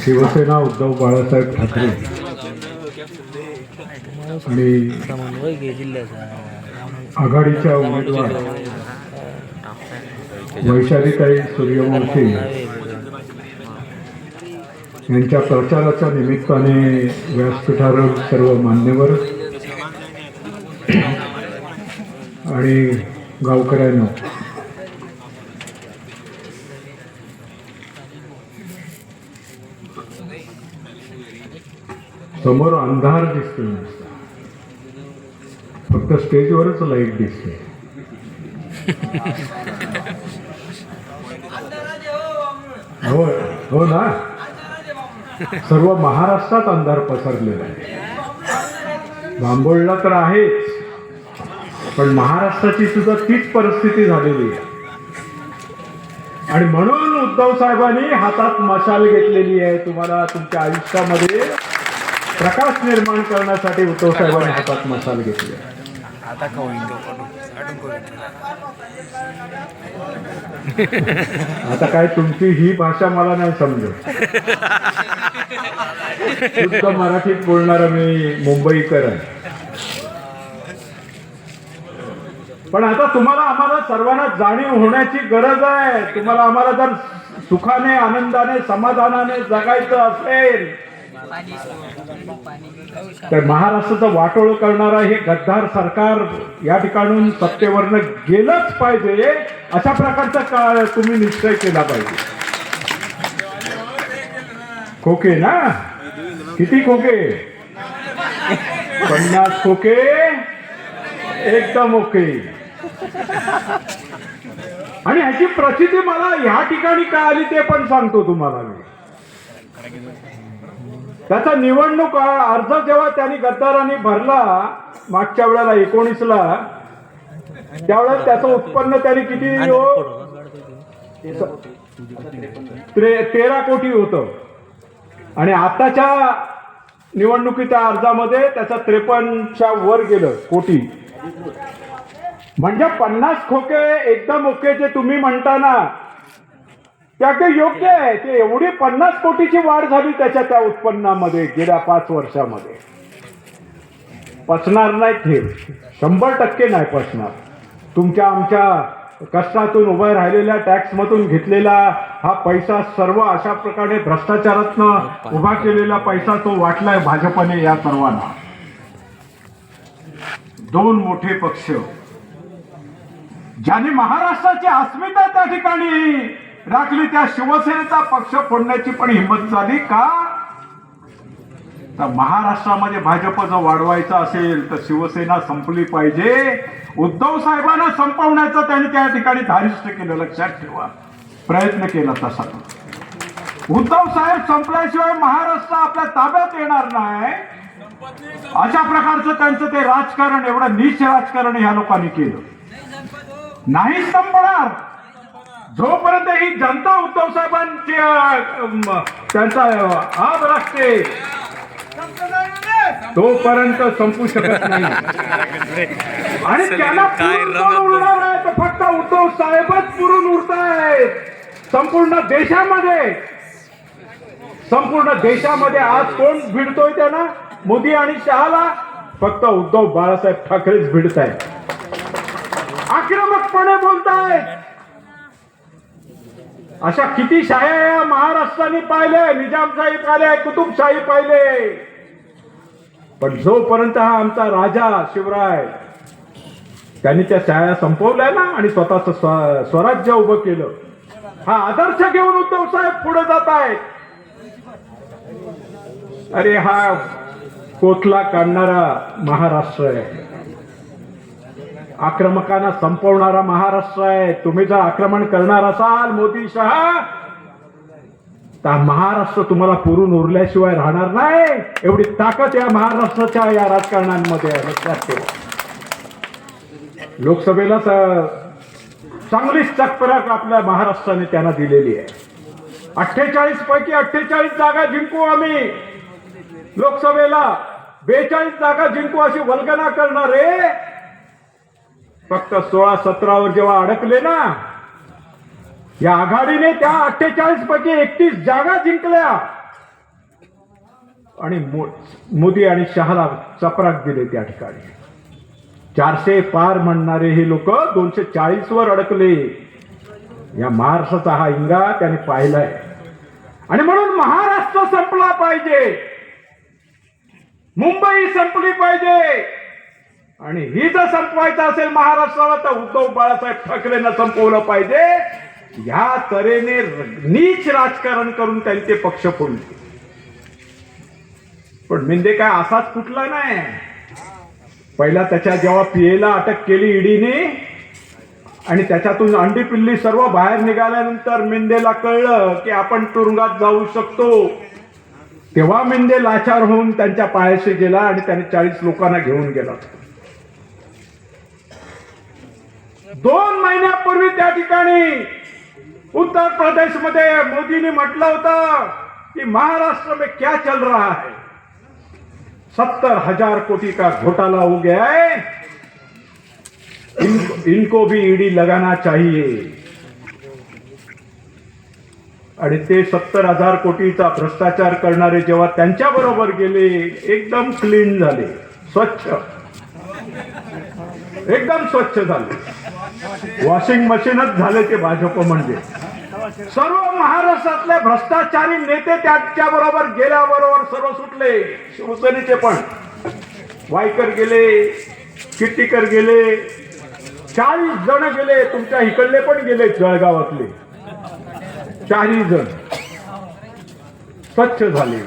शिवसेना उद्धव बाळासाहेब ठाकरे. आणि आघाडीच्या उमेदवार. वैशालीताई सूर्यवंशी. यांच्या प्रचाराच्या निमित्ताने व्यासपीठावर सर्व मान्यवर आणि गावकऱ्यांना समोर अंधार दिसतो नुसता. फक्त स्टेजवरच लाइट दिसते. हो हो ना? सर्व महाराष्ट्रात अंधार पसरलेला आहे. बांबोळला तर आहेच पण महाराष्ट्राची सुद्धा तीच परिस्थिती झालेली आहे. आणि म्हणून उद्धव साहेबांनी हातात मशाल घेतलेली आहे. तुम्हाला तुमच्या आयुष्यामध्ये प्रकाश निर्माण करण्यासाठी उद्धव साहेबांनी हातात मशाल घेतली आता आता काय तुमची ही भाषा मला नाही समजत. शुद्ध मराठीत बोलणारा मी मुंबईकर आहे. पण आता तुम्हाला आम्हाला सर्वांना जाणीव होण्याची गरज आहे. तुम्हाला आम्हाला जर सुखाने आनंदाने समाधानाने जगायचं असेल तर महाराष्ट्राचं वाटोळ करणारा हे गद्दार सरकार या ठिकाणून सत्तेवरनं गेलंच पाहिजे अशा प्रकारचा का तुम्ही निश्चय केला पाहिजे? खोके ना? किती खोके? पन्नास खोके? एकदम ओके. आणि ह्याची प्रसिद्धी मला ह्या ठिकाणी काय आली ते पण सांगतो तुम्हाला मी. त्याचा निवडणूक अर्ज जेव्हा त्यांनी गद्दारांनी भरला मागच्या वेळेला एकोणीसला त्यावेळेस त्याचं उत्पन्न त्यांनी किती हो? त्रे- तेरा कोटी होतं. आणि आताच्या निवडणुकीच्या अर्जामध्ये त्याचं त्रेपन्नच्या वर गेलं कोटी. म्हणजे पन्नास खोके एकदम ओके जे तुम्ही म्हणता ना त्या ते योग्य आहे. ते एवढी पन्नास कोटीची वाढ झाली त्याच्या त्या उत्पन्नामध्ये गेल्या पाच वर्षामध्ये. पचणार नाही ते शंभर टक्के नाही पचणार तुमच्या आमच्या कष्टातून उभ्या राहिलेल्या टॅक्समधून घेतलेला हा पैसा सर्व अशा प्रकारे भ्रष्टाचारातनं उभा केलेला पैसा तो वाटलाय भाजपने या सर्वांना. दोन मोठे पक्ष. ज्याने महाराष्ट्राची अस्मिता त्या ठिकाणी राखली त्या शिवसेनेचा पक्ष फोडण्याची पण हिंमत झाली का? तर महाराष्ट्रामध्ये भाजप जर वाढवायचं असेल तर शिवसेना संपली पाहिजे. उद्धव साहेबांना संपवण्याचं त्यांनी त्या ठिकाणी धारिष्ट केलं. लक्षात ठेवा. प्रयत्न केला तसा. उद्धव साहेब संपल्याशिवाय महाराष्ट्र आपल्या ताब्यात येणार नाही. अशा प्रकारचं त्यांचं ते राजकारण एवढं नीच राजकारण ह्या लोकांनी केलं. नाही संपणार. जोपर्यंत ही जनता उद्धव साहेबांची त्यांचा आब राखते तोपर्यंत संपू शकत नाही. आणि उरणार आहे? तर फक्त उद्धव साहेबच पुरून उरतायत संपूर्ण देशामध्ये संपूर्ण देशामध्ये आज कोण भिडतोय त्यांना? मोदी आणि शहाला. फक्त उद्धव बाळासाहेब ठाकरेच भिडत आहेत आक्रमकपणे बोलतायत. अशा किती शाया या महाराष्ट्राने पाहिले निजामशाही पाहिले कुतुबशाही पाहिले. पण जोपर्यंत हा आमचा राजा शिवराय त्यांनी त्या शाळा संपवल्या ना आणि स्वतःच स्वराज्य उभं केलं हा आदर्श घेऊन उद्धव साहेब पुढे जात आहेत. अरे हा कोथला काढणारा महाराष्ट्र आहे. आक्रमकांना संपवणारा महाराष्ट्र आहे. तुम्ही जर आक्रमण करणार असाल मोदी शहा तर महाराष्ट्र तुम्हाला पुरून उरल्याशिवाय राहणार नाही. एवढी ताकद या महाराष्ट्राच्या या राजकारणांमध्ये आहे. लक्षात ठेवा लोकसभेला चांगलीच चकपराक आपल्या महाराष्ट्राने त्यांना दिलेली आहे. अठ्ठेचाळीस पैकी अठ्ठेचाळीस जागा जिंकू आम्ही. लोकसभेला बेचाळीस जागा जिंकू अशी वल्गना करणारे फक्त सोळा सतरावर जेव्हा अडकले ना या आघाडीने त्या अठ्ठेचाळीस पैकी एकतीस जागा जिंकल्या. आणि मोदी आणि शहाला चपराक दिले त्या ठिकाणी. चारशे पार म्हणणारे हे लोक दोनशे चाळीस वर अडकले. या महाराष्ट्राचा हा इंगा त्याने पाहिलाय. आणि म्हणून महाराष्ट्र संपला पाहिजे. मुंबई संपली पाहिजे. आणि ही जर संपवायचं असेल महाराष्ट्राला तर उद्धव बाळासाहेब ठाकरेंना संपवलं पाहिजे. ह्या तऱ्हेने नीच राजकारण करून त्यांचे पक्ष फोडले. पण मेंदे काय असाच कुठला नाही. पहिला त्याच्या जेव्हा पीएला अटक केली ईडीने आणि त्याच्यातून अंडी पिल्ली सर्व बाहेर निघाल्यानंतर मेंदेला कळलं की आपण तुरुंगात जाऊ शकतो. तेव्हा मेंदे लाचार होऊन त्यांच्या पायाशी गेला आणि त्याने चाळीस लोकांना घेऊन गेला. दोन महिन्यापूर्वी त्या ठिकाणी उत्तर प्रदेशमध्ये मोदींनी म्हटलं होतं की महाराष्ट्र में क्या चल रहा है? सत्तर हजार कोटी का घोटाला हो गया है। इनको, इनको भी ईडी लगाना चाहिए। आणि ते सत्तर हजार कोटीचा भ्रष्टाचार करणारे जेव्हा त्यांच्या बरोबर गेले एकदम क्लीन झाले स्वच्छ. एकदम स्वच्छ झाले. वॉशिंग मशीनच झाले ते भाजप म्हणजे. सर्व महाराष्ट्रातले भ्रष्टाचारी नेते त्याच्या बरोबर गेल्याबरोबर सर्व सुटले. शिवसेनेचे पण. वायकर गेले किट्टीकर गेले चाळीस जण गेले तुमच्या इकडले पण गेले जळगावातले. चाळीस जण. स्वच्छ झाले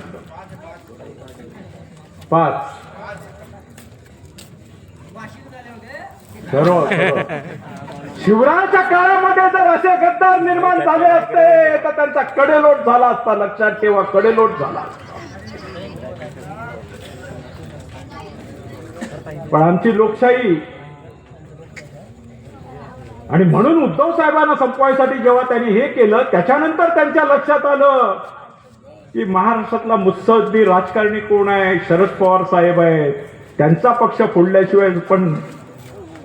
पाच. सर्व. शिवराच्या काळामध्ये जर असे गद्दार निर्माण झाले असते तर त्यांचा कडेलोट झाला असता. लक्षात ठेवा कडेलोट झाला पण आमची लोकशाही आणि म्हणून उद्धव साहेबांना संपवायसाठी जेव्हा त्यांनी हे केलं त्याच्यानंतर त्यांच्या लक्षात आलं की महाराष्ट्रातला मुत्सद्दी राजकारणी कोण आहे? शरद पवार साहेब आहेत. त्यांचा पक्ष फोडल्याशिवाय पण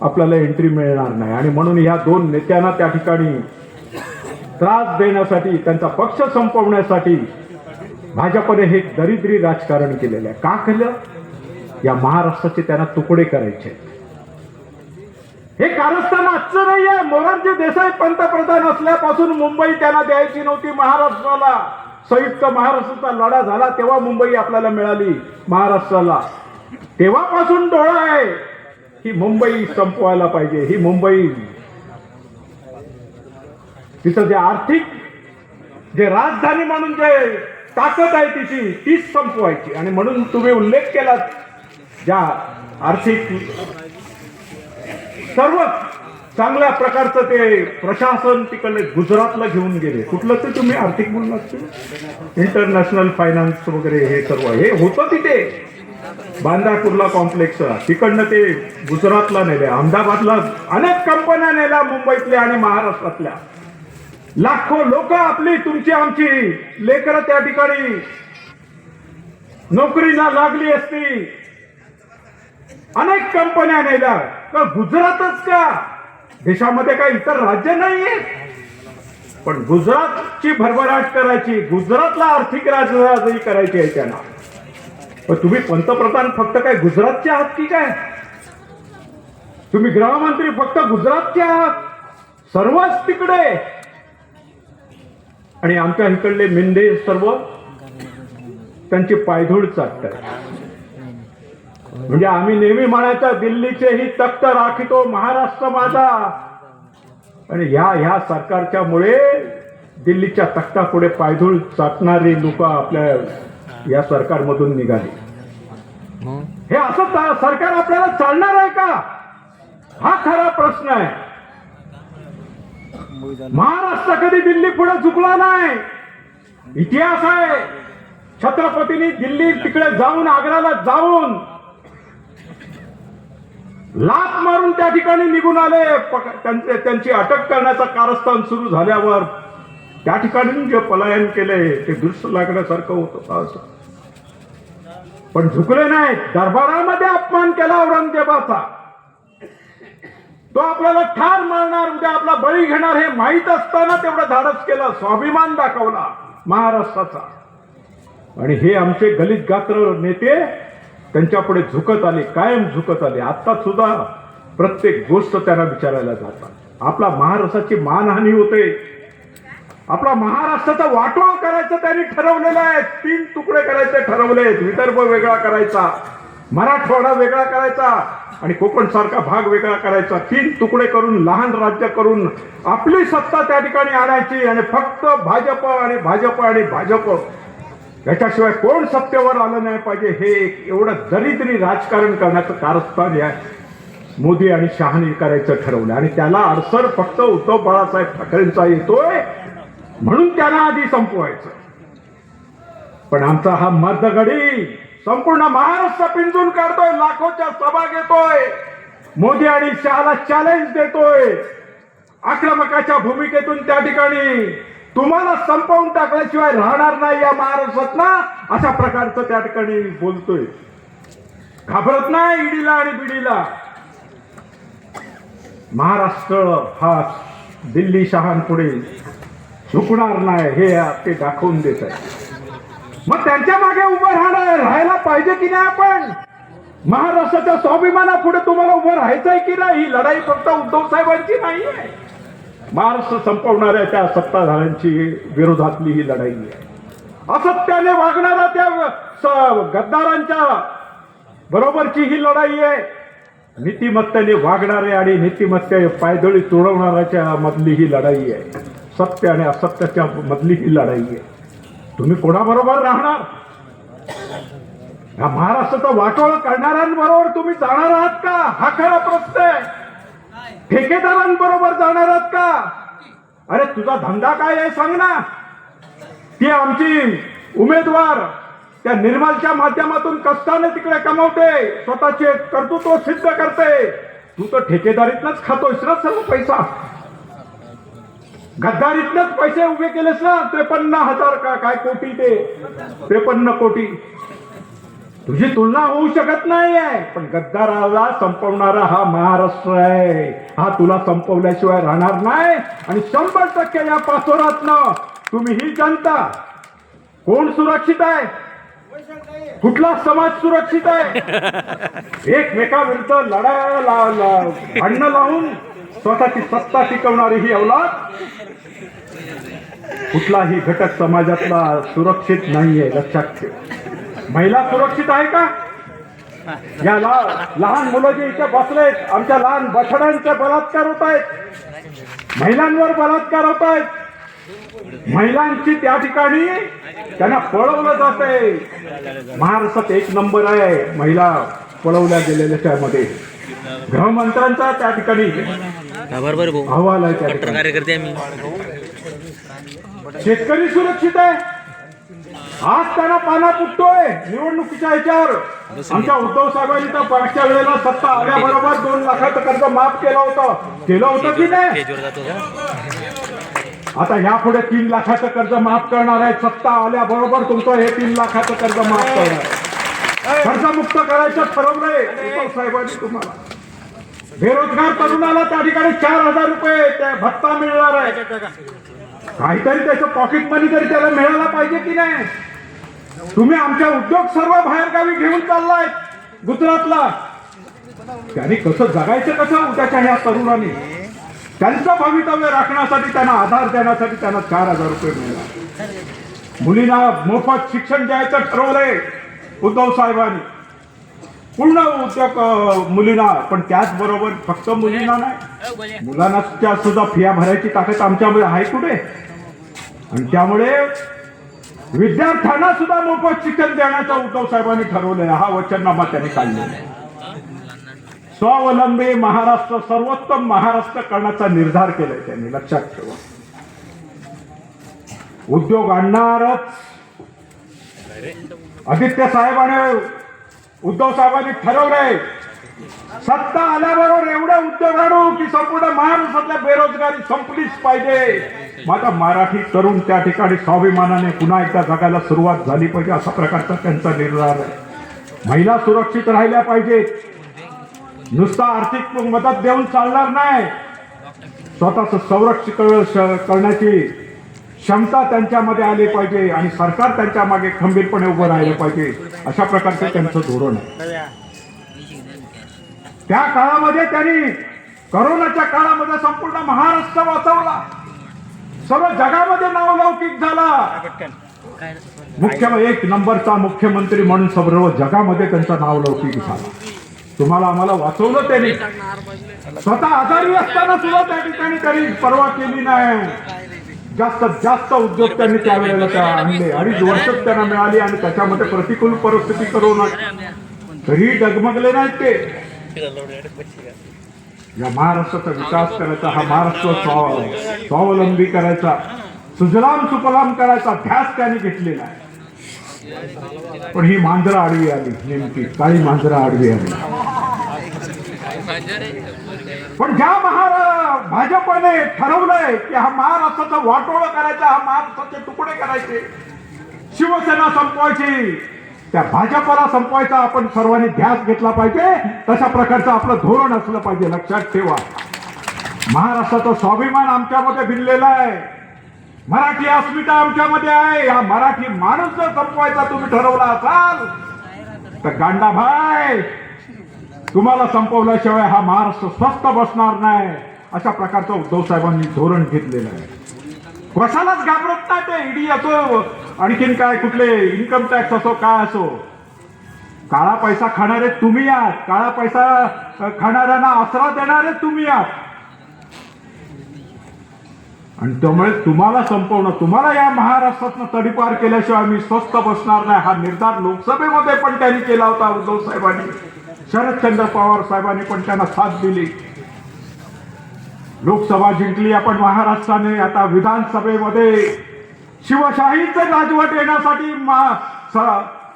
आपल्याला एंट्री मिळणार नाही. आणि म्हणून ह्या दोन नेत्यांना त्या ठिकाणी त्रास देण्यासाठी त्यांचा पक्ष संपवण्यासाठी भाजपने हे दरिद्री राजकारण केलेलं आहे. का केलं? या महाराष्ट्राचे त्यांना तुकडे करायचे हे कारस्थान आजचं नाही आहे मोरारजी देसाई पंतप्रधान असल्यापासून मुंबई त्यांना द्यायची नव्हती. महाराष्ट्राला संयुक्त महाराष्ट्राचा लढा झाला तेव्हा मुंबई आपल्याला मिळाली महाराष्ट्राला. तेव्हापासून डोळा आहे. ही मुंबई संपवायला पाहिजे ही मुंबई तिचं जे आर्थिक जे राजधानी म्हणून जे ताकद आहे तिची तीच संपवायची. आणि म्हणून तुम्ही उल्लेख केला ज्या आर्थिक सर्व चांगल्या प्रकारचं ते प्रशासन तिकडे गुजरातला घेऊन गेले. कुठलं तर तुम्ही आर्थिक म्हणून इंटरनॅशनल फायनान्स वगैरे हे सर्व. हे होतं तिथे. बांदा कुर्ला कॉम्प्लेक्स तिकडनं ते गुजरातला नेले अहमदाबादला अनेक कंपन्या नेल्या मुंबईतल्या आणि महाराष्ट्रातल्या. लाखो लोक आपली तुमची आमची. लेकर त्या ठिकाणी नोकरीला लागली असती. अनेक कंपन्या नेल्या. का गुजरातच का? देशामध्ये काही इतर राज्य नाहीये. पण गुजरातची भरभराट करायची गुजरातला आर्थिक राजधानी करायची आहे त्यांना. तुम्ही पंतप्रधान फक्त काय गुजरातचे आहात की काय? तुम्ही गृहमंत्री फक्त गुजरातचे आहात. सर्वच तिकडे. आणि आमच्या इकडले मेंढे सर्व त्यांची पायधूळ चाटतात. म्हणजे आम्ही नेहमी म्हणायचा दिल्लीचे ही तख्त राखितो महाराष्ट्र माझा. आणि ह्या ह्या सरकारच्या मुळे दिल्लीच्या तख्तापुढे पायधूळ चाटणारी लोक आपल्या या सरकारमधून निघाली. हे असं सरकार आपल्याला चालणार आहे का? हा खरा प्रश्न आहे. महाराष्ट्र कधी दिल्ली पुढे झुकला नाही? इतिहास आहे. छत्रपतींनी दिल्ली तिकडे जाऊन आग्र्याला जाऊन लात मारून त्या ठिकाणी निघून आले. त्यांची अटक करण्याचं कारस्थान सुरू झाल्यावर त्या ठिकाणी जे पलायन केलंय ते दृश्य लागण्यासारखं होत होतं असं पण झुकले नाहीत. दरबारामध्ये अपमान केला औरंगजेबाचा. तो आपल्याला ठार मारणार उद्या आपला बळी घेणार हे माहीत असताना तेवढं धाडस केलं स्वाभिमान दाखवला महाराष्ट्राचा. आणि हे आमचे गलित गात्र नेते त्यांच्यापुढे झुकत आले कायम झुकत आले. आता सुद्धा प्रत्येक गोष्ट त्यांना विचारायला जातात. आपला महाराष्ट्राची मानहानी होते. आपला महाराष्ट्राचा वाटोळ करायचं त्यांनी ठरवलेलं आहे. तीन तुकडे करायचे ठरवले. विदर्भ वेगळा करायचा मराठवाडा वेगळा करायचा आणि कोकण सारखा भाग वेगळा करायचा. तीन तुकडे करून लहान राज्य करून आपली सत्ता त्या ठिकाणी आणायची आणि फक्त भाजप आणि भाजप आणि भाजप. याच्याशिवाय कोण सत्तेवर आलं नाही पाहिजे हे एक एवढं दरिद्री राजकारण करण्याचं कारस्थान या मोदी आणि शहाने करायचं ठरवलं. आणि त्याला अडसर फक्त उद्धव बाळासाहेब ठाकरेंचा येतोय. म्हणून त्यांना आधी संपवायचं. पण आमचा हा मर्दगडी संपूर्ण महाराष्ट्र पिंजून काढतोय लाखोच्या सभा घेतोय मोदी आणि शहाला चॅलेंज देतोय. आक्रमकाच्या भूमिकेतून त्या ठिकाणी तुम्हाला संपवून टाकल्याशिवाय राहणार नाही या महाराष्ट्रात ना अशा प्रकारचं त्या ठिकाणी बोलतोय. घाबरत नाही ईडीला आणि बिडीला. महाराष्ट्र हा दिल्ली शहांपुढे झुकणार नाही हे ते दाखवून देत आहे मग त्यांच्या मागे उभं राहणार राहायला पाहिजे की नाही आपण? महाराष्ट्राच्या स्वाभिमानापुढे तुम्हाला उभं राहायचंय की नाही? ही लढाई फक्त उद्धव साहेबांची नाही आहे. महाराष्ट्र संपवणाऱ्या त्या सत्ताधाऱ्यांची विरोधातली ही लढाई आहे. असत्याने वागणाऱ्या त्या स- गद्दारांच्या बरोबरची ही लढाई आहे. नीतिमत्तेने वागणारे आणि नीतिमत्ते पायदळी तुडवणाऱ्याच्या मधली ही लढाई आहे. सत्य आणि असत्याच्या मधली ही लढाई आहे. तुम्ही कोणाबरोबर राहणार? या महाराष्ट्राचा वाटोळ करणाऱ्यांबरोबर तुम्ही जाणार आहात का? हा खरा प्रश्न आहे. ठेकेदारांबरोबर जाणार आहात का? अरे तुझा धंदा काय आहे सांग ना. ती आमची उमेदवार त्या निर्मलच्या माध्यमातून कष्टाने तिकडे कमवते स्वतःचे कर्तृत्व सिद्ध करते. तू तर ठेकेदारीतनच खातोयस ना सर्व पैसा. गद्दारीतनच पैसे उभे केलेस ना? त्रेपन्न हजार का? काय कोटी ते? त्रेपन्न कोटी. तुझी तुलना होऊ शकत नाही आहे. पण गद्दाराला संपवणारा हा महाराष्ट्र आहे. हा तुला संपवल्याशिवाय राहणार नाही. आणि शंभर टक्के या पाचोरातनं तुम्ही ही जनता. कोण सुरक्षित आहे? कुठला समाज सुरक्षित आहे? एकमेकाविरुद्ध लढाया ला- ला- भांडणं लावून स्वतःची सत्ता टिकवणारी ही अवलाद कुठलाही घटक समाजातला सुरक्षित नाहीये लक्षात ठेव. महिला सुरक्षित आहे का? या लहान मुलं जे इथे बसलेत आमच्या लहान बछड्यांचे बलात्कार होत आहेत. महिलांवर बलात्कार होत आहेत. महिलांची त्या ठिकाणी त्यांना पळवलं जात आहे. महाराष्ट्रात एक नंबर आहे महिला पळवल्या गेलेल्या मध्ये गृहमंत्र्यांचा त्या ठिकाणी बरोबर भाऊ. अहवाल आहे त्या कट्टर ठिकाणी. कार्यकर्ते आम्ही. शेतकरी सुरक्षित आहे. आज त्यांना पाना फुटतोय निवडणुकीच्या ह्याच्यावर. आमच्या उद्धव साहेबांनी तर मागच्या वेळेला सत्ता आल्याबरोबर दोन लाखाचं कर्ज माफ केलं होतं. केलं होतं की नाही? स्टेजवर जातो का? आता यापुढे तीन लाखाचं कर्ज माफ करणार आहे सत्ता आल्याबरोबर तुमचं हे तीन लाखाचं कर्ज माफ करणार. कर्जमुक्त करायचं ठरवलंय उद्धव साहेबांनी तुम्हाला. बेरोजगार तरुणाला त्या ठिकाणी चार हजार रुपये त्या भत्ता मिळणार आहे. काहीतरी त्याचं पॉकेट मनी तरी त्याला मिळायला पाहिजे की नाही? तुम्ही आमच्या उद्योग सर्व बाहेरगावी घेऊन चाललाय गुजरातला. त्यांनी कसं जगायचं कसं उद्याच्या ह्या तरुणाने? त्यांचं भवितव्य राखण्यासाठी त्यांना आधार देण्यासाठी त्यांना चार हजार रुपये मिळणार. मुलींना मोफत शिक्षण द्यायचं ठरवलंय उद्धव साहेबांनी. पूर्ण उद्योग अं, मुलींना. पण त्याचबरोबर फक्त मुलींना नाही मुलांना त्या सुद्धा फिया भरायची ताकद आमच्यामध्ये आहे कुठे? आणि त्यामुळे विद्यार्थ्यांना सुद्धा मोफत शिक्षण देण्याचं उद्धव साहेबांनी ठरवलंय. हा वचननामा त्यांनी काढलेला आहे. स्वावलंबी महाराष्ट्र सर्वोत्तम महाराष्ट्र करण्याचा निर्धार केलाय त्यांनी. लक्षात ठेवा. उद्योग आणणारच. आदित्य साहेबांनी उद्धव साहेबांनी ठरवलंय. सत्ता आल्याबरोबर एवढं उद्योग आणू की संपूर्ण महाराष्ट्रातल्या बेरोजगारी संपलीच पाहिजे. माझा मराठी तरुण त्या ठिकाणी स्वाभिमानाने पुन्हा एकदा जगायला सुरुवात झाली पाहिजे अशा प्रकारचा त्यांचा निर्धार आहे. महिला सुरक्षित राहिल्या पाहिजेत. नुसता आर्थिक मदत देऊन चालणार नाही. स्वतःच संरक्षण श- करण्याची क्षमता त्यांच्यामध्ये आली पाहिजे आणि सरकार त्यांच्या मागे खंबीरपणे उभं राहिलं पाहिजे. अशा प्रकारचं त्यांचं धोरण आहे. त्या काळामध्ये त्यांनी करोनाच्या काळामध्ये संपूर्ण महाराष्ट्र वाचवला. सर्व जगामध्ये नावलौकिक झाला. मुख्य एक नंबरचा मुख्यमंत्री म्हणून सर्व जगामध्ये त्यांचा नावलौकिक झाला. तुम्हाला आम्हाला वाचवलं त्यांनी. स्वतः आजारी असताना सुद्धा त्या ठिकाणी त्यांनी पर्वा केली नाही. जास्तीत जास्त उद्योग त्यांनी त्यावेळेला त्या आणले. अडीच वर्ष त्यांना मिळाली आणि त्याच्यामध्ये प्रतिकूल परिस्थिती करून तरी डगमगले नाहीत ते. या महाराष्ट्राचा विकास करायचा हा महाराष्ट्र स्वा- स्वावलंबी करायचा सुजलाम सुफलाम करायचा ध्यास त्याने घेतलेला आहे. पण ही मांजरं आडवी आली नेमकी. काळी मांजरं आडवी आली. पण ज्या महारा भाजपने ठरवलंय की हा महाराष्ट्राचा वाटोळ करायचा हा महाराष्ट्राचे तुकडे करायचे शिवसेना संपवायची त्या भाजपला संपवायचा आपण सर्वांनी ध्यास घेतला पाहिजे तशा प्रकारचं आपलं धोरण असलं पाहिजे लक्षात ठेवा. महाराष्ट्राचा स्वाभिमान आमच्यामध्ये भिनलेला आहे. मराठी अस्मिता आमच्यामध्ये आहे. हा मराठी माणूस जर संपवायचा तुम्ही ठरवला असाल तर गांडाभाई तुम्हाला संपवल्याशिवाय हा महाराष्ट्र स्वस्त बसणार नाही. अशा प्रकारचं उद्धव साहेबांनी धोरण घेतलेलं आहे. कशालाच घाबरत नाही ते ईडी असो आणखीन काय कुठले इन्कम टॅक्स असो काय असो. काळा पैसा खाणारे तुम्ही आहात. काळा पैसा खाणाऱ्यांना आसरा देणारे तुम्ही आहात. आणि त्यामुळे तुम्हाला संपवणं तुम्हाला या महाराष्ट्रातनं तडीपार केल्याशिवाय मी स्वस्त बसणार नाही. हा निर्धार लोकसभेमध्ये पण त्यांनी केला होता उद्धव साहेबांनी. शरदचंद्र पवार साहेबांनी पण त्यांना साथ दिली. लोकसभा जिंकली आपण महाराष्ट्राने आता विधानसभेमध्ये. शिवशाहीचं राजवट येण्यासाठी मा-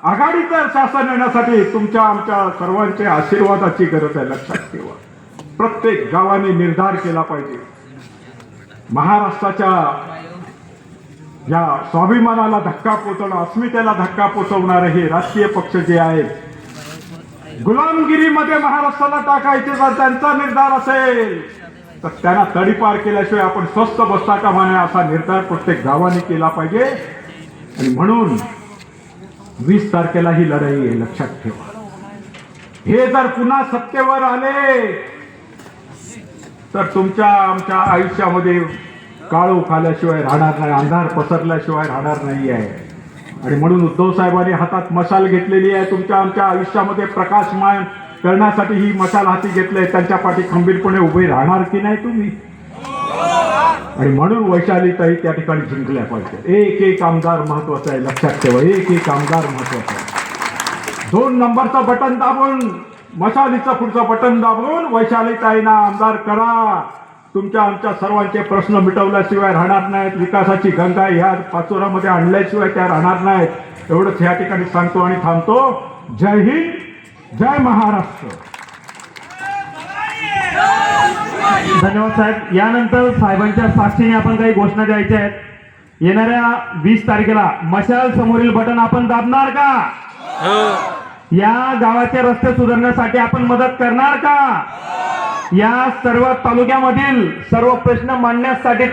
आघाडीचं शासन येण्यासाठी तुमच्या आमच्या सर्वांच्या आशीर्वादाची गरज आहे लक्षात ठेवा. प्रत्येक गावाने निर्धार केला पाहिजे. महाराष्ट्राच्या या स्वाभिमानाला धक्का पोचवणं अस्मितेला धक्का पोचवणारे हे राजकीय पक्ष जे आहेत गुलामगिरीमध्ये महाराष्ट्राला टाकायचे जर त्यांचा निर्धार असेल तर त्यांना तडीपार केल्याशिवाय आपण स्वस्त बसता का म्हणे असा निर्धार प्रत्येक गावाने केला पाहिजे. आणि म्हणून वीस तारखेला ही लढाई आहे लक्षात ठेवा. हे जर पुन्हा सत्तेवर आले तर तुमच्या आमच्या आयुष्यामध्ये काळू खाल्याशिवाय राहणार नाही अंधार पसरल्याशिवाय राहणार नाही आहे आणि म्हणून उद्धव साहेबांनी हातात मशाल घेतलेली आहे. तुमच्या आमच्या आयुष्यामध्ये प्रकाशमान करण्यासाठी ही मशाल हाती घेतली आहे. त्यांच्या पाठी खंबीरपणे उभे राहणार की नाही तुम्ही? आणि म्हणून वैशालीताई त्या ठिकाणी जिंकल्या पाहिजे. एक एक आमदार महत्त्वाचा आहे. लक्षात ठेवा एक एक आमदार महत्त्वाचा आहे. दोन नंबरचं बटन दाबून मशालीचं पुढचं बटन दाबून वैशालीताईंना आमदार करा. तुमच्या आमच्या सर्वांचे प्रश्न मिटवल्याशिवाय राहणार नाहीत. विकासाची गंगा ह्या पाचोरामध्ये आणल्याशिवाय त्या राहणार नाहीत. एवढंच ह्या ठिकाणी सांगतो आणि थांबतो. जय हिंद जय महाराष्ट्र. धन्यवाद साहेब. यानंतर साहेबांच्या साक्षीने आपण काही घोषणा द्यायच्या आहेत. येणाऱ्या वीस तारखेला मशाल समोरील बटन आपण दाबणार का? या गावाचे रस्ते सुधारण्यासाठी आपण मदत करणार का? या सर्व तालुक्यामधील सर्व प्रश्न मांडण्यासाठी